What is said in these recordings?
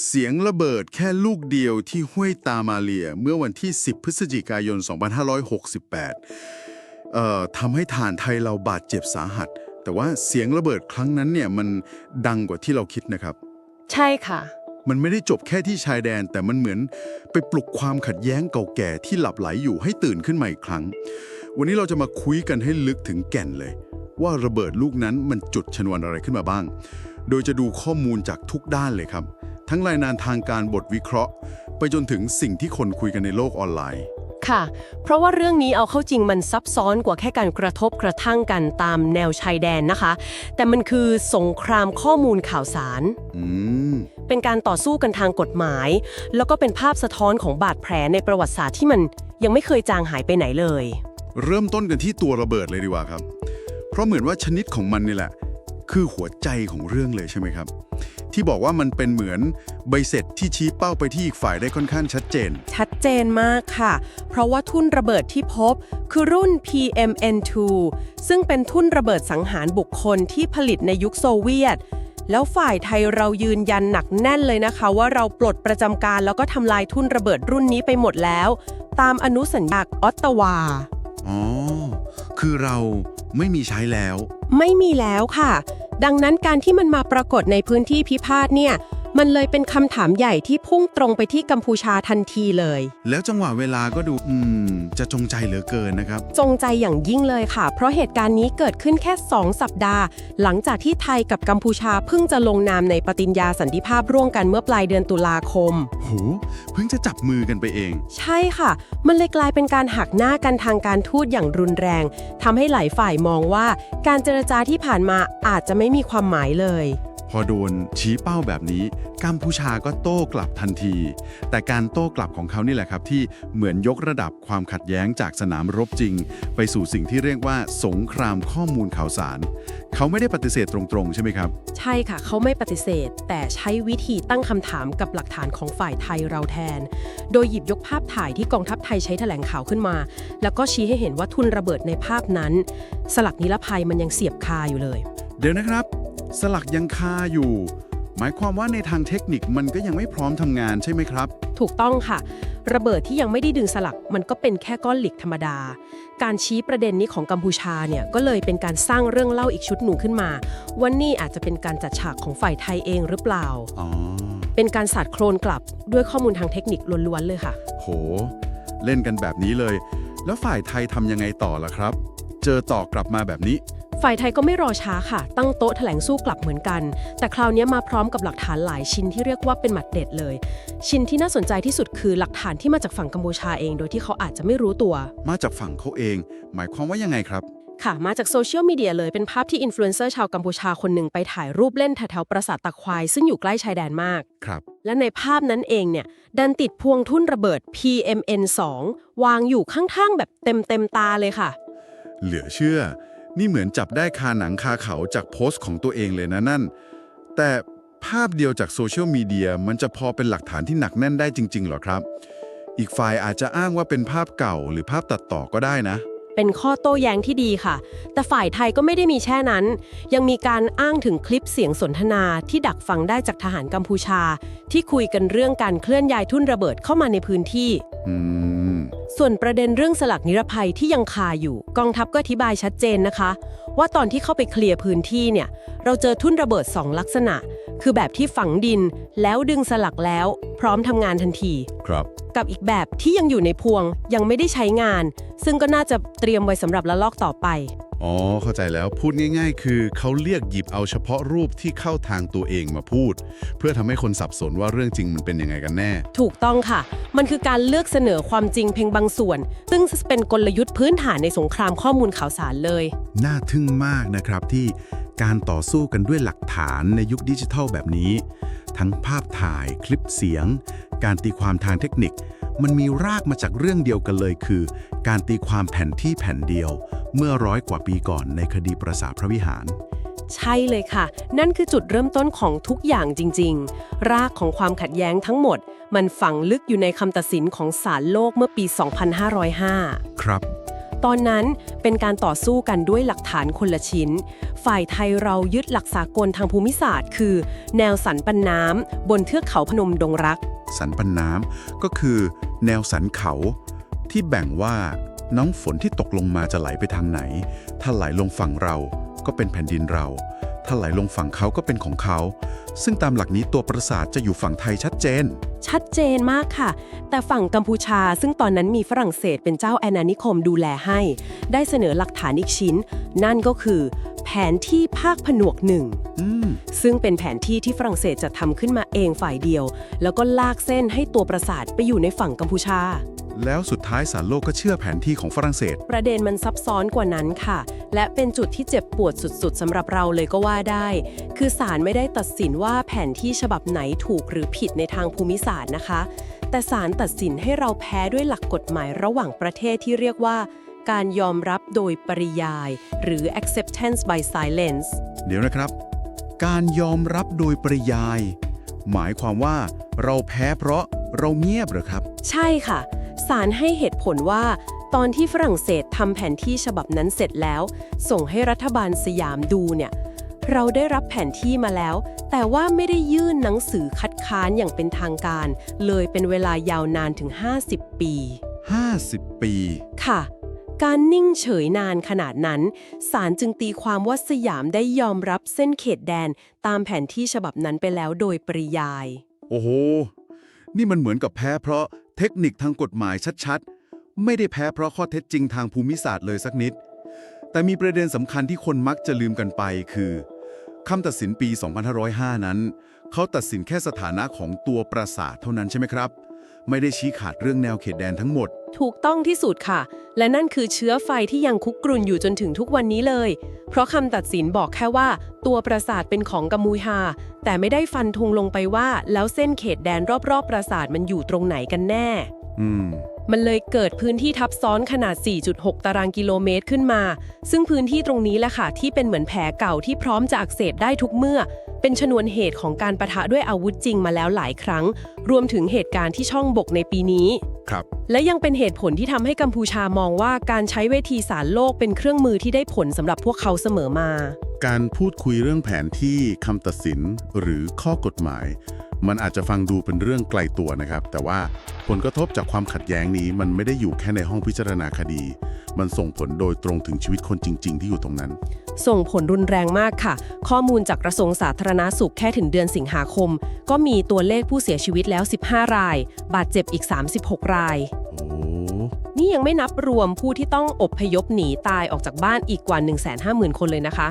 เสียงระเบิดแค่ลูกเดียวที่ห้วยตามาเลียเมื่อวันที่ 10 พฤศจิกายน 2568เอ่อทำให้ฐานไทยเราบาดเจ็บสาหัส แต่ว่าเสียงระเบิดครั้งนั้นเนี่ยมันดังกว่าที่เราคิดนะครับ ใช่ค่ะ มันไม่ได้จบแค่ที่ชายแดน แต่มันเหมือนไปปลุกความขัดแย้งเก่าแก่ที่หลับไหลอยู่ให้ตื่นขึ้นมาอีกครั้ง วันนี้เราจะมาคุยกันให้ลึกถึงแก่นเลย ว่าระเบิดลูกนั้นมันจุดชนวนอะไรขึ้นมาบ้าง โดยจะดูข้อมูลจากทุกด้านเลยครับ ทั้งรายงานทางการบทวิเคราะห์ ไปจนถึงสิ่งที่คนคุยกันในโลกออนไลน์ ค่ะ เพราะว่าเรื่องนี้เอาเข้าจริงมันซับซ้อนกว่าแค่การกระทบกระทั่งกันตามแนวชายแดนนะคะ แต่มันคือสงครามข้อมูลข่าวสาร อืม เป็นการต่อสู้กันทางกฎหมาย แล้วก็เป็นภาพสะท้อนของบาดแผลในประวัติศาสตร์ที่มันยังไม่เคยจางหายไปไหนเลย เริ่มต้นกันที่ตัวระเบิดเลยดีกว่าครับ เพราะเหมือนว่าชนิดของมันนี่แหละ คือหัวใจของเรื่องเลยใช่ไหมครับ ที่บอกว่ามันเป็นเหมือนใบเสร็จที่ชี้เป้าไปที่อีกฝ่ายได้ค่อนข้างชัดเจน ชัดเจนมากค่ะ เพราะว่าทุ่นระเบิดที่พบคือรุ่น PMN2 ซึ่งเป็นทุ่นระเบิดสังหารบุคคลที่ผลิตในยุคโซเวียต แล้วฝ่ายไทยเรายืนยันหนักแน่นเลยนะคะ ว่าเราปลดประจำการแล้วก็ทำลายทุ่นระเบิดรุ่นนี้ไปหมดแล้ว ตามอนุสัญญาออตตาวาอ๋อ คือเราไม่มีใช้แล้ว ไม่มีแล้วค่ะ ดังนั้นการที่มันมาปรากฏในพื้นที่พิพาทเนี่ย มันเลยเป็นคำถามใหญ่ที่พุ่งตรงไปที่กัมพูชาทันทีเลย แล้วจังหวะเวลาก็ดูอืมจะจงใจเหลือเกินนะครับ จงใจอย่างยิ่งเลยค่ะ เพราะเหตุการณ์นี้เกิดขึ้นแค่ 2 สัปดาห์ หลังจากที่ไทยกับกัมพูชาเพิ่งจะลงนามในปฏิญญาสันติภาพร่วมกันเมื่อปลายเดือนตุลาคม โหเพิ่งจะจับมือกันไปเอง ใช่ค่ะ มันเลยกลายเป็นการหักหน้ากันทางการทูตอย่างรุนแรงทำให้หลายฝ่ายมองว่า การเจรจาที่ผ่านมาอาจจะไม่มีความหมายเลย พอโดนชี้เป้าแบบนี้ กัมพูชาก็โต้กลับทันที แต่การโต้กลับของเขานี่แหละครับ ที่เหมือนยกระดับความขัดแย้งจากสนามรบจริง ไปสู่สิ่งที่เรียกว่า สงครามข้อมูลข่าวสาร เขาไม่ได้ปฏิเสธตรงๆ ใช่ไหมครับ ใช่ค่ะ เขาไม่ปฏิเสธ แต่ใช้วิธีตั้งคำถามกับหลักฐานของฝ่ายไทยเราแทน โดยหยิบยกภาพถ่ายที่กองทัพไทยใช้แถลงข่าวขึ้นมา แล้วก็ชี้ให้เห็นว่าทุนระเบิดในภาพนั้น สลักนิรภัยมันยังเสียบคาอยู่เลย เดี๋ยวนะครับ สลักยังคาอยู่ หมายความว่าในทางเทคนิคมันก็ยังไม่พร้อมทำงานใช่ไหมครับ ถูกต้องค่ะ ระเบิดที่ยังไม่ได้ดึงสลักมันก็เป็นแค่ก้อนเหล็กธรรมดา การชี้ประเด็นนี้ของกัมพูชาเนี่ยก็เลยเป็นการสร้างเรื่องเล่าอีกชุดหนึ่งขึ้นมาว่านี่อาจจะเป็นการจัดฉากของฝ่ายไทยเองหรือเปล่า อ๋อ เป็นการสาดโคลนกลับด้วยข้อมูลทางเทคนิคล้วนๆเลยค่ะ โห เล่นกันแบบนี้เลย แล้วฝ่ายไทยทำยังไงต่อล่ะครับ เจอต่อกลับมาแบบนี้ ฝ่ายไทยก็ไม่รอช้าค่ะ ตั้งโต๊ะแถลงสู้กลับเหมือนกัน แต่คราวนี้มาพร้อมกับหลักฐานหลายชิ้นที่เรียกว่าเป็นหมัดเด็ดเลย ชิ้นที่น่าสนใจที่สุดคือหลักฐานที่มาจากฝั่งกัมพูชาเอง โดยที่เขาอาจจะไม่รู้ตัว มาจากฝั่งเขาเอง หมายความว่ายังไงครับ ค่ะ มาจากโซเชียลมีเดียเลยเป็นภาพที่อินฟลูเอนเซอร์ชาวกัมพูชาคนหนึ่งไปถ่ายรูปเล่นแถวๆปราสาทตะควาย ซึ่งอยู่ใกล้ชายแดนมาก ครับ และในภาพนั้นเองเนี่ยดันติดพวงทุ่นระเบิด PMN2 วางอยู่ข้างๆแบบเต็มเต็มๆตาเลยค่ะ เหลือเชื่อ นี่เหมือนจับได้คาหนังคาเขาจากโพสต์ของตัวเองเลยนะนั่น แต่ภาพเดียวจากโซเชียลมีเดียมันจะพอเป็นหลักฐานที่หนักแน่นได้จริงๆเหรอครับ อีกฝ่ายอาจจะอ้างว่าเป็นภาพเก่าหรือภาพตัดต่อก็ได้นะ เป็นข้อโต้แย้งที่ดีค่ะ แต่ฝ่ายไทยก็ไม่ได้มีแค่นั้น ยังมีการอ้างถึงคลิปเสียงสนทนาที่ดักฟังได้จากทหารกัมพูชา ที่คุยกันเรื่องการเคลื่อนย้ายทุ่นระเบิดเข้ามาในพื้นที่ อืม ส่วนประเด็นเรื่องสลักนิรภัยที่ยังคาอยู่ กองทัพก็อธิบายชัดเจนนะคะ ว่าตอนที่เข้าไปเคลียร์พื้นที่เนี่ย เราเจอทุ่นระเบิด 2 ลักษณะ คือแบบที่ฝังดินแล้วดึงสลักแล้ว พร้อมทำงานทันที ครับ กับอีกแบบที่ยังอยู่ในพวงยังไม่ได้ใช้งาน ซึ่งก็น่าจะเตรียมไว้สำหรับละลอกต่อไป อ๋อ เข้าใจแล้วพูดง่าย ๆ คือเขาเรียกหยิบเอาเฉพาะรูปที่เข้าทางตัวเองมาพูด เพื่อทำให้คนสับสนว่าเรื่องจริงมันเป็นยังไงกันแน่ ถูกต้องค่ะ มันคือการเลือกเสนอความจริงเพียงบางส่วน ซึ่งเป็นกลยุทธ์พื้นฐานในสงครามข้อมูลข่าวสารเลย น่าทึ่งมากนะครับที่การต่อสู้กันด้วยหลักฐานในยุคดิจิทัลแบบนี้ ทั้งภาพถ่ายคลิปเสียง การตีความทางเทคนิค มันมีรากมาจากเรื่องเดียวกันเลยคือ การตีความแผ่นที่แผ่นเดียว เมื่อร้อยกว่าปีก่อนในคดีประสาทพระวิหาร ใช่เลยค่ะ นั่นคือจุดเริ่มต้นของทุกอย่างจริง ๆ รากของความขัดแย้งทั้งหมด มันฝังลึกอยู่ในคำตัดสินของศาลโลกเมื่อปี 2505 ครับตตอนนั้นเป็นการต่อสู้กันด้วยหลักฐานคนละชิ้น ฝ่ายไทยเรายึดหลักสากลทางภูมิศาสตร์ คือ แนวสันปันน้ำบนเทือกเขาพนมดงรัก สันปันน้ำก็คือแนวสันเขาที่แบ่งว่าน้ำฝนที่ตกลงมาจะไหลไปทางไหน ถ้าไหลลงฝั่งเราก็เป็นแผ่นดินเรา ถ้าไหลลงฝั่งเขาก็เป็นของเขา ซึ่งตามหลักนี้ตัวปราสาทจะอยู่ฝั่งไทยชัดเจน ชัดเจนมากค่ะ แต่ฝั่งกัมพูชาซึ่งตอนนั้นมีฝรั่งเศสเป็นเจ้าแอนนานิคมดูแลให้ ได้เสนอหลักฐานอีกชิ้น นั่นก็คือ แผนที่ภาคผนวกหนึ่งอืมซึ่งเป็นแผนที่ที่ฝรั่งเศสจะทำขึ้นมาเองฝ่ายเดียว แล้วก็ลากเส้นให้ตัวปราสาทไปอยู่ในฝั่งกัมพูชา แล้วสุดท้ายสารโลกก็เชื่อแผนที่ของฝรั่งเศส ประเด็นมันซับซ้อนกว่านั้นค่ะ และเป็นจุดที่เจ็บปวดสุดๆสำหรับเราเลยก็ว่าได้ คือศาลไม่ได้ตัดสินว่าแผนที่ฉบับไหนถูกหรือผิดในทางภูมิศาสตร์นะคะ แต่ศาลตัดสินให้เราแพ้ด้วยหลักกฎหมายระหว่างประเทศที่เรียกว่า การยอมรับโดยปริยาย หรือ acceptance by silence เดี๋ยวนะครับ การยอมรับโดยปริยาย หมายความว่าเราแพ้เพราะเราเงียบเหรอครับ ใช่ค่ะ ศาลให้เหตุผลว่า ตอนที่ฝรั่งเศสทำแผนที่ฉบับนั้นเสร็จแล้ว ส่งให้รัฐบาลสยามดูเนี่ยเราได้รับแผนที่มาแล้ว แต่ว่าไม่ได้ยื่นหนังสือคัดค้านอย่างเป็นทางการ เลยเป็นเวลายาวนานถึง 50 ปี 50 ปี ค่ะ การนิ่งเฉยนานขนาดนั้น ศาลจึงตีความว่าสยามได้ยอมรับเส้นเขตแดนตามแผนที่ฉบับนั้นไปแล้วโดยปริยาย โอ้โห นี่มันเหมือนกับแพ้เพราะ เทคนิคทางกฎหมายชัดๆ ไม่ได้แพ้เพราะข้อเท็จจริงทางภูมิศาสตร์เลยสักนิด แต่มีประเด็นสำคัญที่คนมักจะลืมกันไปคือคำตัดสินปี 2505 นั้น เขาตัดสินแค่สถานะของตัวปราสาทเท่านั้นใช่ไหมครับ ไม่ได้ชี้ขาดเรื่องแนวเขตแดนทั้งหมด ถูกต้องที่สุดค่ะ และนั่นคือเชื้อไฟที่ยังคุกกรุ่นอยู่จนถึงทุกวันนี้เลย เพราะคำตัดสินบอกแค่ว่า ตัวปราสาทเป็นของกัมพูชาแต่ไม่ได้ฟันธงลงไปว่า แล้วเส้นเขตแดนรอบๆปราสาทมันอยู่ตรงไหนกันแน่ อืม มันเลยเกิดพื้นที่ทับซ้อนขนาด 4.6 ตารางกิโลเมตรขึ้นมา ซึ่งพื้นที่ตรงนี้แหละค่ะที่เป็นเหมือนแผลเก่าที่พร้อมจะอักเสบได้ทุกเมื่อ เป็นชนวนเหตุของการประทะด้วยอาวุธจริงมาแล้วหลายครั้ง รวมถึงเหตุการณ์ที่ช่องบกในปีนี้ ครับ และยังเป็นเหตุผลที่ทำให้กัมพูชามองว่าการใช้เวทีสารโลกเป็นเครื่องมือที่ได้ผลสำหรับพวกเขาเสมอมา การพูดคุยเรื่องแผนที่คำตัดสินหรือข้อกฎหมาย มันอาจจะฟังดูเป็นเรื่องไกลตัวนะครับ แต่ว่าผลกระทบจากความขัดแย้งนี้ มันไม่ได้อยู่แค่ในห้องพิจารณาคดี มันส่งผลโดยตรงถึงชีวิตคนจริง ๆ ที่อยู่ตรงนั้น ส่งผลรุนแรงมากค่ะ ข้อมูลจากกระทรวงสาธารณาสุขแค่ถึงเดือนสิงหาคม ก็มีตัวเลขผู้เสียชีวิตแล้ว 15 ราย บาดเจ็บอีก 36 รายโอ้นี่ยังไม่นับรวมผู้ที่ต้องอบพยพหนีตายออกจากบ้านอีกกว่า 150,000 คนเลยนะคะ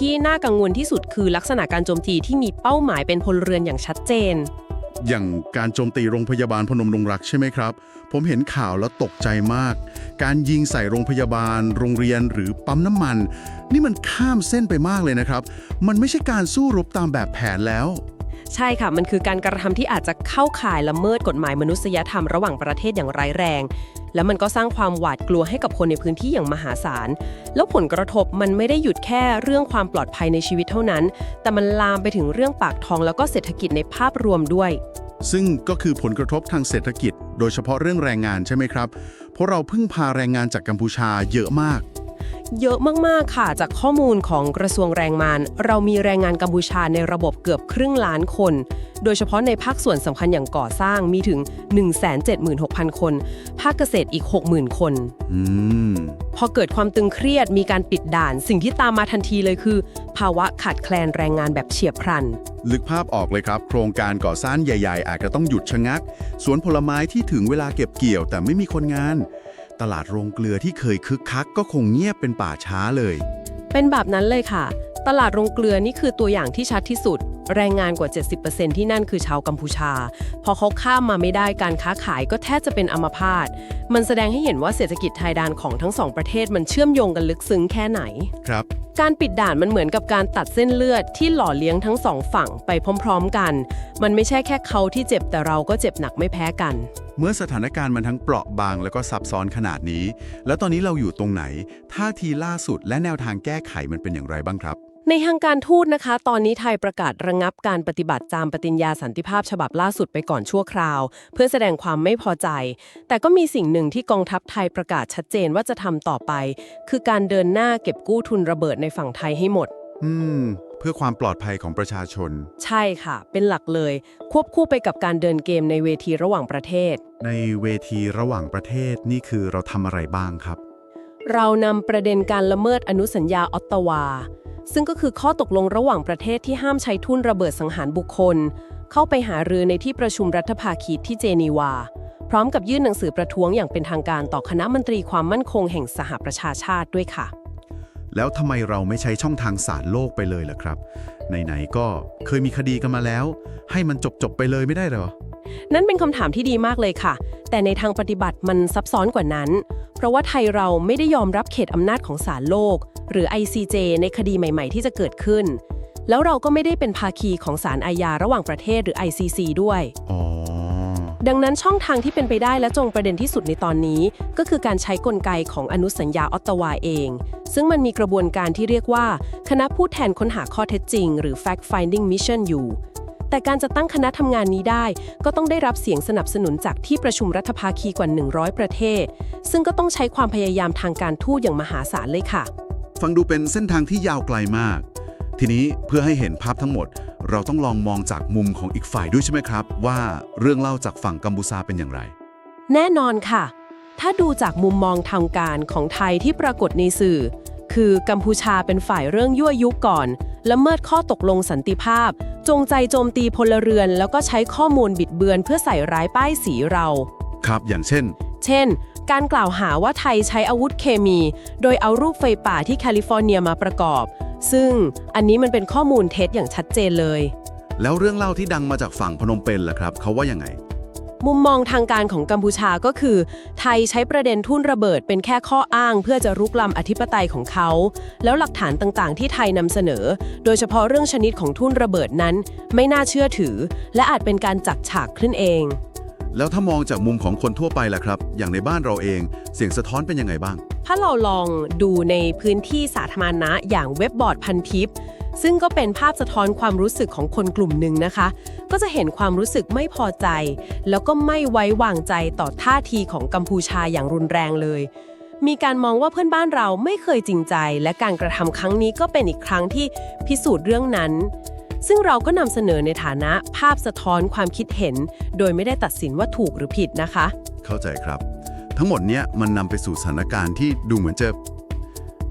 ที่น่ากังวลที่สุดคือลักษณะการโจมตีที่มีเป้าหมายเป็นพลเรือนอย่างชัดเจน อย่างการโจมตีโรงพยาบาลพนมดงรักใช่ไหมครับ ผมเห็นข่าวแล้วตกใจมาก การยิงใส่โรงพยาบาล โรงเรียนหรือปั๊มน้ำมัน นี่มันข้ามเส้นไปมากเลยนะครับ มันไม่ใช่การสู้รบตามแบบแผนแล้ว ใช่ค่ะ มันคือการกระทำที่อาจจะเข้าข่ายละเมิดกฎหมายมนุษยธรรมระหว่างประเทศอย่างร้ายแรง แล้วมันก็สร้างความหวาดกลัวให้กับคนในพื้นที่อย่างมหาศาล แล้วผลกระทบมันไม่ได้หยุดแค่เรื่องความปลอดภัยในชีวิตเท่านั้น แต่มันลามไปถึงเรื่องปากท้องแล้วก็เศรษฐกิจในภาพรวมด้วย ซึ่งก็คือผลกระทบทางเศรษฐกิจ โดยเฉพาะเรื่องแรงงานใช่ไหมครับ เพราะเราพึ่งพาแรงงานจากกัมพูชาเยอะมาก เยอะมาก ๆ ค่ะ จากข้อมูลของกระทรวงแรงงาน เรามีแรงงานกัมพูชาในระบบเกือบครึ่งล้านคน โดยเฉพาะในภาคส่วนสำคัญอย่างก่อสร้างมีถึง 176,000 คน ภาคเกษตรอีก 60,000 คน อืม พอเกิดความตึงเครียดมีการปิดด่าน สิ่งที่ตามมาทันทีเลยคือ ภาวะขาดแคลนแรงงานแบบเฉียบพลัน ลึกภาพออกเลยครับ โครงการก่อสร้างใหญ่ ๆ อาจจะต้องหยุดชะงัก สวนผลไม้ที่ถึงเวลาเก็บเกี่ยวแต่ไม่มีคนงาน ตลาดโรงเกลือที่เคยคึกคักก็คงเงียบเป็นป่าช้าเลย เป็นแบบนั้นเลยค่ะ ตลาดโรงเกลือนี่คือตัวอย่างที่ชัดที่สุด แรงงานกว่า 70%ที่นั่นคือชาวกัมพูชา พอเขาข้ามมาไม่ได้การค้าขายก็แทบจะเป็นอัมพาต มันแสดงให้เห็นว่าเศรษฐกิจไทยดานของทั้งสองประเทศมันเชื่อมโยงกันลึกซึ้งแค่ไหน ครับ การปิดด่านมันเหมือนกับการตัดเส้นเลือดที่หล่อเลี้ยงทั้งสองฝั่งไปพร้อม ๆ กัน มันไม่ใช่แค่เขาที่เจ็บแต่เราก็เจ็บหนักไม่แพ้กัน เมื่อสถานการณ์มันทั้งเปราะบางแล้วก็ซับซ้อนขนาดนี้ แล้วตอนนี้เราอยู่ตรงไหนท่าทีล่าสุดและแนวทางแก้ไขมันเป็นอย่างไรบ้างครับในทางการทูตนะคะ ตอนนี้ไทยประกาศระงับการปฏิบัติตามปฏิญญาสันติภาพฉบับล่าสุดไปก่อนชั่วคราว เพื่อแสดงความไม่พอใจ แต่ก็มีสิ่งหนึ่งที่กองทัพไทยประกาศชัดเจนว่าจะทำต่อไป คือการเดินหน้าเก็บกู้ทุนระเบิดในฝั่งไทยให้หมด อืม เพื่อความปลอดภัยของประชาชน ใช่ค่ะ เป็นหลักเลย ควบคู่ไปกับการเดินเกมในเวทีระหว่างประเทศ ในเวทีระหว่างประเทศนี่คือเราทำอะไรบ้างครับ เรานำประเด็นการละเมิดอนุสัญญาออตตาวา ซึ่งก็คือข้อตกลงระหว่างประเทศที่ห้ามใช้ทุ่นระเบิดสังหารบุคคล เข้าไปหารือในที่ประชุมรัฐภาคีที่เจนีวา พร้อมกับยื่นหนังสือประท้วงอย่างเป็นทางการต่อคณะมนตรีความมั่นคงแห่งสหประชาชาติด้วยค่ะ แล้วทำไมเราไม่ใช้ช่องทางศาลโลกไปเลยล่ะครับ ไหนๆก็เคยมีคดีกันมาแล้ว ให้มันจบๆไปเลยไม่ได้เหรอ นั่นเป็นคำถามที่ดีมากเลยค่ะ แต่ในทางปฏิบัติมันซับซ้อนกว่านั้น เพราะว่าไทยเราไม่ได้ยอมรับเขตอำนาจของศาลโลก หรือ ICJ ในคดีใหม่ ๆ ที่จะเกิดขึ้น แล้วเราก็ไม่ได้เป็นภาคีของศาลอาญาระหว่างประเทศหรือ ICC ด้วยอ๋อดังนั้นช่องทางที่เป็นไปได้และจงประเด็นที่สุดในตอนนี้ ก็คือการใช้กลไกของอนุสัญญาออตตาวาเอง ซึ่งมันมีกระบวนการที่เรียกว่า คณะผู้แทนค้นหาข้อเท็จจริง หรือ fact finding mission อยู่ แต่การจะตั้งคณะทำงานนี้ได้ ก็ต้องได้รับเสียงสนับสนุนจากที่ประชุมรัฐภาคีกว่า 100 ประเทศ ซึ่งก็ต้องใช้ความพยายามทางการทูตอย่างมหาศาลเลยค่ะ ฟังดูเป็นเส้นทางที่ยาวไกลมาก ทีนี้เพื่อให้เห็นภาพทั้งหมด เราต้องลองมองจากมุมของอีกฝ่ายด้วยใช่ไหมครับ ว่าเรื่องเล่าจากฝั่งกัมพูชาเป็นอย่างไร แน่นอนค่ะ ถ้าดูจากมุมมองทางการของไทยที่ปรากฏในสื่อ คือกัมพูชาเป็นฝ่ายเรื่องยั่วยุก่อนละเมิดข้อตกลงสันติภาพ จงใจโจมตีพลเรือน แล้วก็ใช้ข้อมูลบิดเบือนเพื่อใส่ร้ายป้ายสีเรา ครับอย่างเช่น เช่น การกล่าวหาว่าไทยใช้อาวุธเคมี โดยเอารูปไฟป่าที่แคลิฟอร์เนียมาประกอบ ซึ่งอันนี้มันเป็นข้อมูลเท็จอย่างชัดเจนเลย แล้วเรื่องเล่าที่ดังมาจากฝั่งพนมเปญล่ะครับ เขาว่ายังไง มุมมองทางการของกัมพูชาก็คือ ไทยใช้ประเด็นทุ่นระเบิดเป็นแค่ข้ออ้าง เพื่อจะรุกล้ำอธิปไตยของเขา แล้วหลักฐานต่างๆ ที่ไทยนำเสนอ โดยเฉพาะเรื่องชนิดของทุ่นระเบิดนั้น ไม่น่าเชื่อถือ และอาจเป็นการจัดฉากขึ้นเอง แล้วถ้ามองจากมุมของคนทั่วไปล่ะครับ อย่างในบ้านเราเอง เสียงสะท้อนเป็นยังไงบ้าง ถ้าเราลองดูในพื้นที่สาธารณะอย่างเว็บบอร์ดพันทิป ซึ่งก็เป็นภาพสะท้อนความรู้สึกของคนกลุ่มหนึ่งนะคะ ก็จะเห็นความรู้สึกไม่พอใจ แล้วก็ไม่ไว้วางใจต่อท่าทีของกัมพูชาอย่างรุนแรงเลย มีการมองว่าเพื่อนบ้านเราไม่เคยจริงใจ และการกระทำครั้งนี้ก็เป็นอีกครั้งที่พิสูจน์เรื่องนั้นซึ่งเราก็นำเสนอในฐานะภาพสะท้อนความคิดเห็น โดยไม่ได้ตัดสินว่าถูกหรือผิดนะคะ เข้าใจครับ ทั้งหมดเนี้ยมันนำไปสู่สถานการณ์ที่ดูเหมือนจะ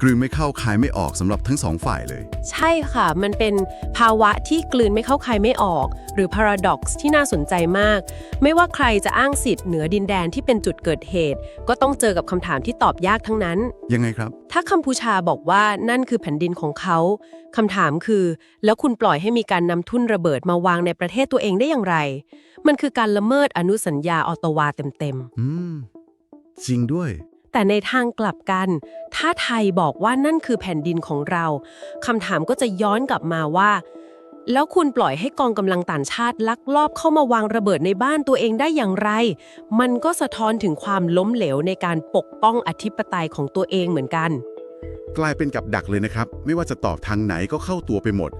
กลืนไม่เข้าคายไม่ออกสำหรับทั้งสองฝ่ายเลย ใช่ค่ะ มันเป็นภาวะที่กลืนไม่เข้าใครไม่ออก หรือ paradox ที่น่าสนใจมาก ไม่ว่าใครจะอ้างสิทธิ์เหนือดินแดนที่เป็นจุดเกิดเหตุ ก็ต้องเจอกับคำถามที่ตอบยากทั้งนั้น ยังไงครับ ถ้ากัมพูชาบอกว่านั่นคือแผ่นดินของเขาคำถามคือ แล้วคุณปล่อยให้มีการนำทุ่นระเบิดมาวางในประเทศตัวเองได้อย่างไร มันคือการละเมิดอนุสัญญาออตตาวาเต็มๆอืม จริงด้วย แต่ในทางกลับกัน ถ้าไทยบอกว่านั่นคือแผ่นดินของเราคำถามก็จะย้อนกลับมาว่า แล้วคุณปล่อยให้กองกำลังต่างชาติลักลอบเข้ามาวางระเบิดในบ้านตัวเองได้อย่างไร มันก็สะท้อนถึงความล้มเหลวในการปกป้องอธิปไตยของตัวเองเหมือนกัน กลายเป็นกับดักเลยนะครับ ไม่ว่าจะตอบทางไหนก็เข้าตัวไปหมด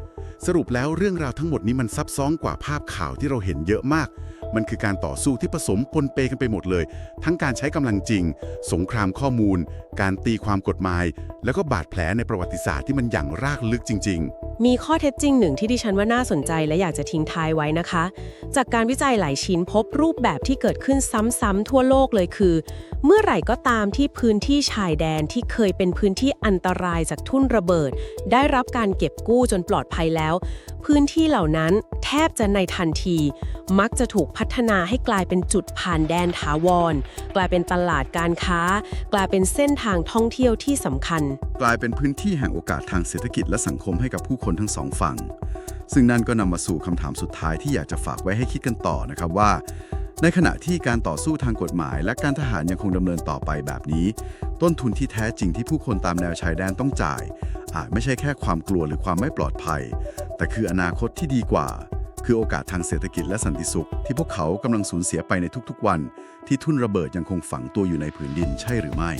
สรุปแล้วเรื่องราวทั้งหมดนี้มันซับซ้อนกว่าภาพข่าวที่เราเห็นเยอะมาก มันคือการต่อสู้ที่ผสมปนเปกันไปหมดเลย ทั้งการใช้กำลังจริง สงครามข้อมูล การตีความกฎหมาย แล้วก็บาดแผลในประวัติศาสตร์ที่มันอย่างรากลึกจริงมีข้อเท็จจริงหนึ่งที่ดิฉันว่าน่าสนใจและอยากจะทิ้งท้ายไว้นะคะ จากการวิจัยหลายชิ้นพบรูปแบบที่เกิดขึ้นซ้ำๆทั่วโลกเลยคือ เมื่อไหร่ก็ตามที่พื้นที่ชายแดนที่เคยเป็นพื้นที่อันตรายจากทุ่นระเบิด ได้รับการเก็บกู้จนปลอดภัยแล้ว พื้นที่เหล่านั้นแทบจะในทันที มักจะถูกพัฒนาให้กลายเป็นจุดผ่านแดนถาวร กลายเป็นตลาดการค้า กลายเป็นเส้นทางท่องเที่ยวที่สำคัญ กลายเป็นพื้นที่แห่งโอกาสทางเศรษฐกิจและสังคมให้กับผู้คนทั้งสองฝั่ง ซึ่งนั่นก็นำมาสู่คำถามสุดท้ายที่อยากจะฝากไว้ให้คิดกันต่อนะครับว่า ในขณะที่การต่อสู้ทางกฎหมาย และการทหารยังคงดำเนินต่อไปแบบนี้ ต้นทุนที่แท้จริงที่ผู้คนตามแนวชายแดนต้องจ่าย อาจไม่ใช่แค่ความกลัวหรือความไม่ปลอดภัย แต่คืออนาคตที่ดีกว่า คือโอกาสทางเศรษฐกิจและสันติสุข ที่พวกเขากำลังสูญเสียไปในทุกๆวัน ที่ทุ่นระเบิดยังคงฝังตัวอยู่ในผืนดินใช่หรือไม่